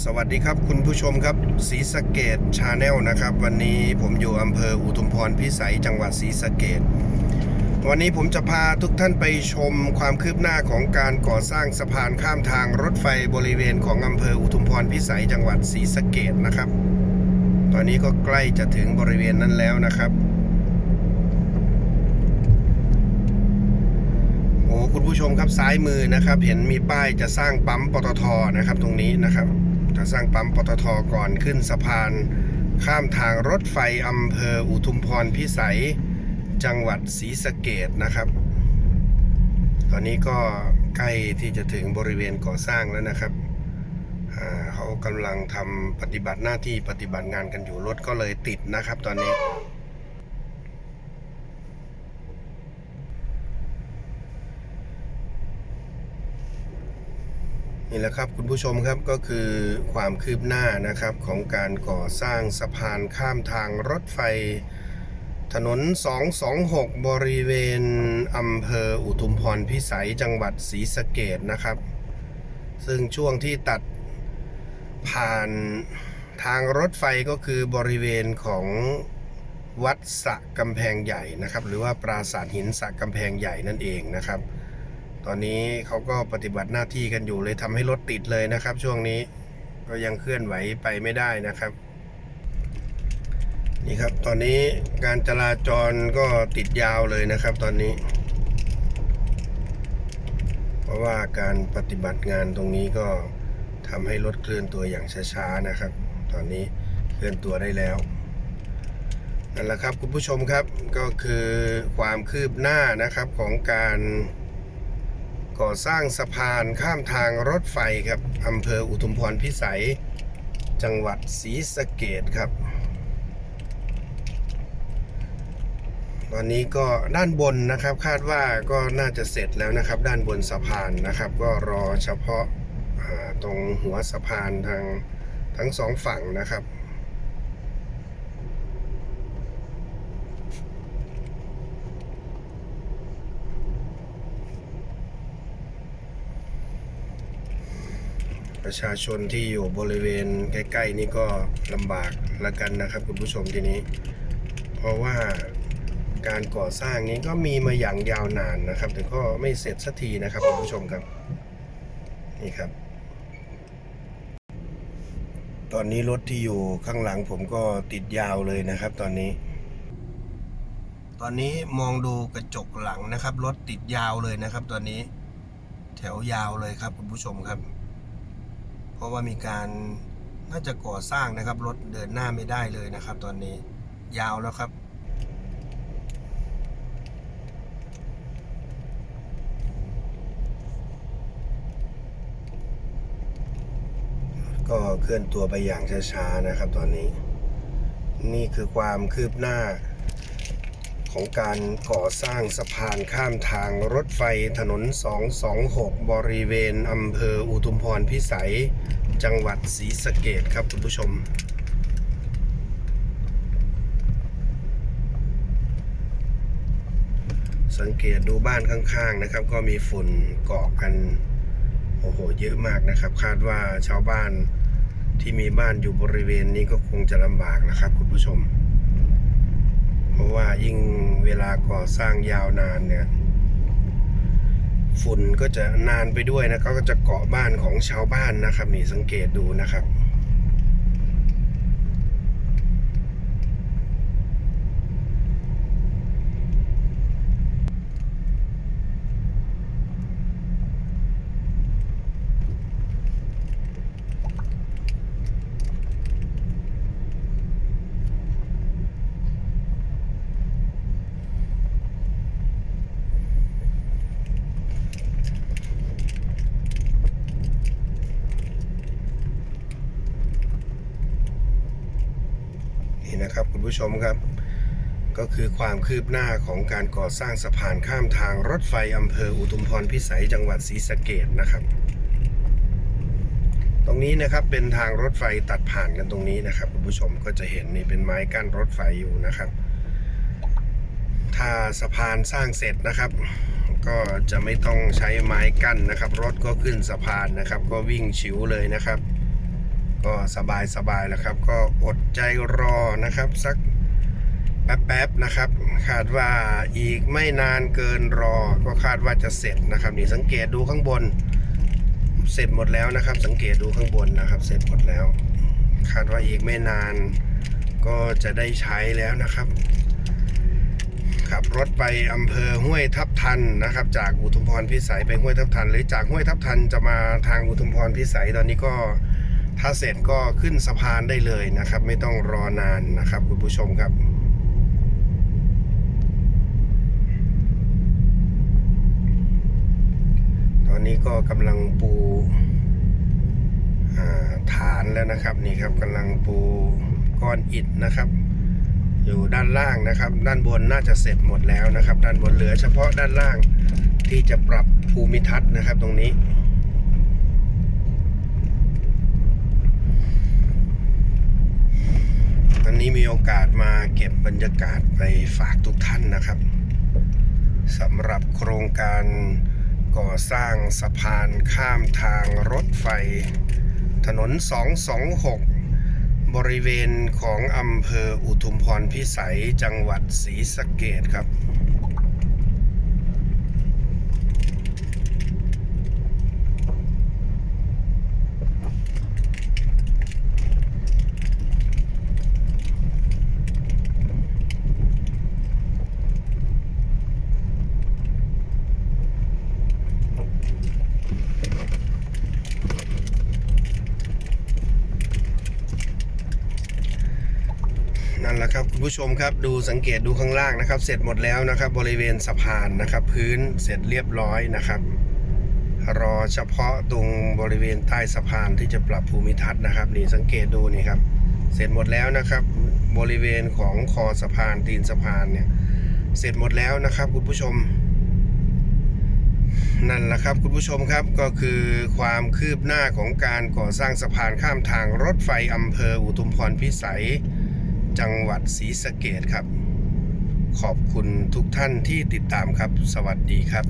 สวัสดีครับคุณผู้ชมครับศรีสะเกดชาแนลนะครับ วันนี้ผมอยู่อำเภออุทุมพรพิสัยจังหวัดศรีสะเกดวันนี้ผมจะพาทุกท่านไปชมความคืบหน้าของการก่อสร้างสะพานข้ามทางรถไฟบริเวณของอำเภออุทุมพรพิสัยจังหวัดศรีสะเกดนะครับ ตอนนี้ก็ใกล้จะถึงบริเวณนั้นแล้วนะครับโอ้คุณผู้ชมครับซ้ายมือนะครับ เห็นมีป้ายจะสร้างปั๊มปตทนะครับ ตรงนี้นะครับ ถ้าสร้างปั๊มปตทก่อนขึ้นสะพาน ข้ามทางรถไฟอำเภออุทุมพรพิสัย จังหวัดศรีสะเกดนะครับ ตอนนี้ก็ใกล้ที่จะถึงบริเวณก่อสร้างแล้วนะครับเขากำลังทำปฏิบัติหน้าที่ปฏิบัติงานกันอยู่รถก็เลยติดนะครับตอนนี้ นี่แหละครับคุณผู้ชมครับก็คือความคืบหน้านะครับของการก่อสร้างสะพานข้ามทางรถไฟ ถนน 226 บริเวณอำเภออุทุมพรพิสัยจังหวัดศรีสะเกดนะครับ ซึ่งช่วงที่ตัดผ่านทางรถไฟก็คือบริเวณของวัดสะกำแพงใหญ่นะครับ หรือว่าปราสาทหินสะกำแพงใหญ่นั่นเองนะครับ ตอนนี้เขาก็ปฏิบัติหน้าที่กันอยู่เลยทำให้รถติดเลยนะครับ ช่วงนี้ก็ยังเคลื่อนไหวไปไม่ได้นะครับ นี่ครับตอนนี้การจราจรก็ติดยาวเลยนะครับ ตอนนี้ เพราะว่าการปฏิบัติงานตรงนี้ก็ทำให้รถเคลื่อนตัวอย่างช้าๆนะครับ ตอนนี้เคลื่อนตัวได้แล้วนั่นแหละครับคุณผู้ชมครับก็คือความคืบหน้านะครับของการ ก่อสร้างสะพานข้ามทางรถไฟครับอำเภออุทุมพรพิสัย จังหวัดศรีสะเกดครับ ตอนนี้ก็ด้านบนนะครับคาดว่าก็น่าจะเสร็จแล้วนะครับ ด้านบนสะพานนะครับ ก็รอเฉพาะตรงหัวสะพานทางทั้งสองฝั่งนะครับ ประชาชนที่อยู่บริเวณใกล้ๆนี่ก็ลำบากละกันนะครับ คุณผู้ชมทีนี้ เพราะว่าการก่อสร้างนี้ก็มีมาอย่างยาวนานนะครับ แต่ก็ไม่เสร็จสักทีนะครับคุณผู้ชมครับ นี่ครับ ตอนนี้รถที่อยู่ข้างหลังผมก็ติดยาวเลยนะครับ ตอนนี้ ตอนนี้มองดูกระจกหลังนะครับรถติดยาวเลยนะครับ ตอนนี้ แถวยาวเลยครับคุณผู้ชมครับ ราะว่ามีการน่าจะก่อสร้างนะครับ รถเดินหน้าไม่ได้เลยนะครับ ตอนนี้ยาวแล้วครับ ก็เคลื่อนตัวไปอย่างช้าๆนะครับ ตอนนี้ นี่คือความคืบหน้า ของการก่อสร้างสะพานข้ามทางรถไฟถนน 226 บริเวณอำเภออุทุมพรพิสัย จังหวัดศรีสะเกดครับคุณผู้ชมสังเกตดูบ้านข้างๆนะครับ ก็มีฝุ่นเกาะกันโอ้โหเยอะมากนะครับ คาดว่าชาวบ้านที่มีบ้านอยู่บริเวณนี้ก็คงจะลำบากนะครับคุณผู้ชม ว่ายิ่งเวลาก่อสร้างยาวนานเนี่ย ฝุ่นก็จะนานไปด้วยนะเขาก็จะเกาะบ้านของชาวบ้านนะครับนี่สังเกตดูนะครับ นะครับคุณผู้ชมครับ ก็คือความคืบหน้าของการก่อสร้างสะพานข้ามทางรถไฟอำเภออุทุมพรพิสัยจังหวัดศรีสะเกดนะครับ ตรงนี้นะครับเป็นทางรถไฟตัดผ่านกันตรงนี้นะครับคุณผู้ชมก็จะเห็นนี่เป็นไม้กั้นรถไฟอยู่นะครับ ถ้าสะพานสร้างเสร็จนะครับก็จะไม่ต้องใช้ไม้กั้นนะครับ รถก็ขึ้นสะพานนะครับ ก็วิ่งชิวเลยนะครับ ก็สบายสบายๆแล้วครับ ก็อดใจรอนะครับ สักแป๊บๆนะครับ คาดว่าอีกไม่นานเกินรอ ก็คาดว่าจะเสร็จนะครับนี่สังเกตดูข้างบน เสร็จหมดแล้วนะครับ สังเกตดูข้างบนนะครับ เสร็จหมดแล้ว คาดว่าอีกไม่นานก็จะได้ใช้แล้วนะครับ ขับรถไปอำเภอห้วยทับทันนะครับ จากอุทุมพรพิสัยไปห้วยทับทัน หรือจากห้วยทับทันจะมาทางอุทุมพรพิสัยตอนนี้ก็ ถ้าเสร็จก็ขึ้นสะพานได้เลยนะครับ ไม่ต้องรอนานนะครับคุณผู้ชมครับตอนนี้ก็กำลังปูาฐานแล้วนะครับนี่ครับกำลังปูก้อนอิฐนะครับ อยู่ด้านล่างนะครับ ด้านบนน่าจะเสร็จหมดแล้วนะครับ ด้านบนเหลือเฉพาะด้านล่างที่จะปรับภูมิทัศน์นะครับตรงนี้ วันนี้มี โอกาสมาเก็บบรรยากาศไปฝากทุกท่านนะครับสำหรับโครงการก่อสร้างสะพานข้ามทางรถไฟ ถนน 226 บริเวณของอำเภออุทุมพรพิสัยจังหวัดศรีสะเกดครับ นั่นแหละครับคุณผู้ชมครับดูสังเกตดูข้างล่างนะครับ เสร็จหมดแล้วนะครับ บริเวณสะพานนะครับ พื้นเสร็จเรียบร้อยนะครับ รอเฉพาะตรงบริเวณใต้สะพานที่จะปรับภูมิทัศน์นะครับ นี่สังเกตดูนี่ครับ เสร็จหมดแล้วนะครับ บริเวณของคอสะพานตีนสะพานเนี่ย เสร็จหมดแล้วนะครับคุณผู้ชมนั่นแหละครับคุณผู้ชมครับก็คือความคืบหน้าของการก่อสร้างสะพานข้ามทางรถไฟอำเภออุทุมพรพิสัย จังหวัดศรีสะเกดครับ ขอบคุณทุกท่านที่ติดตามครับ สวัสดีครับ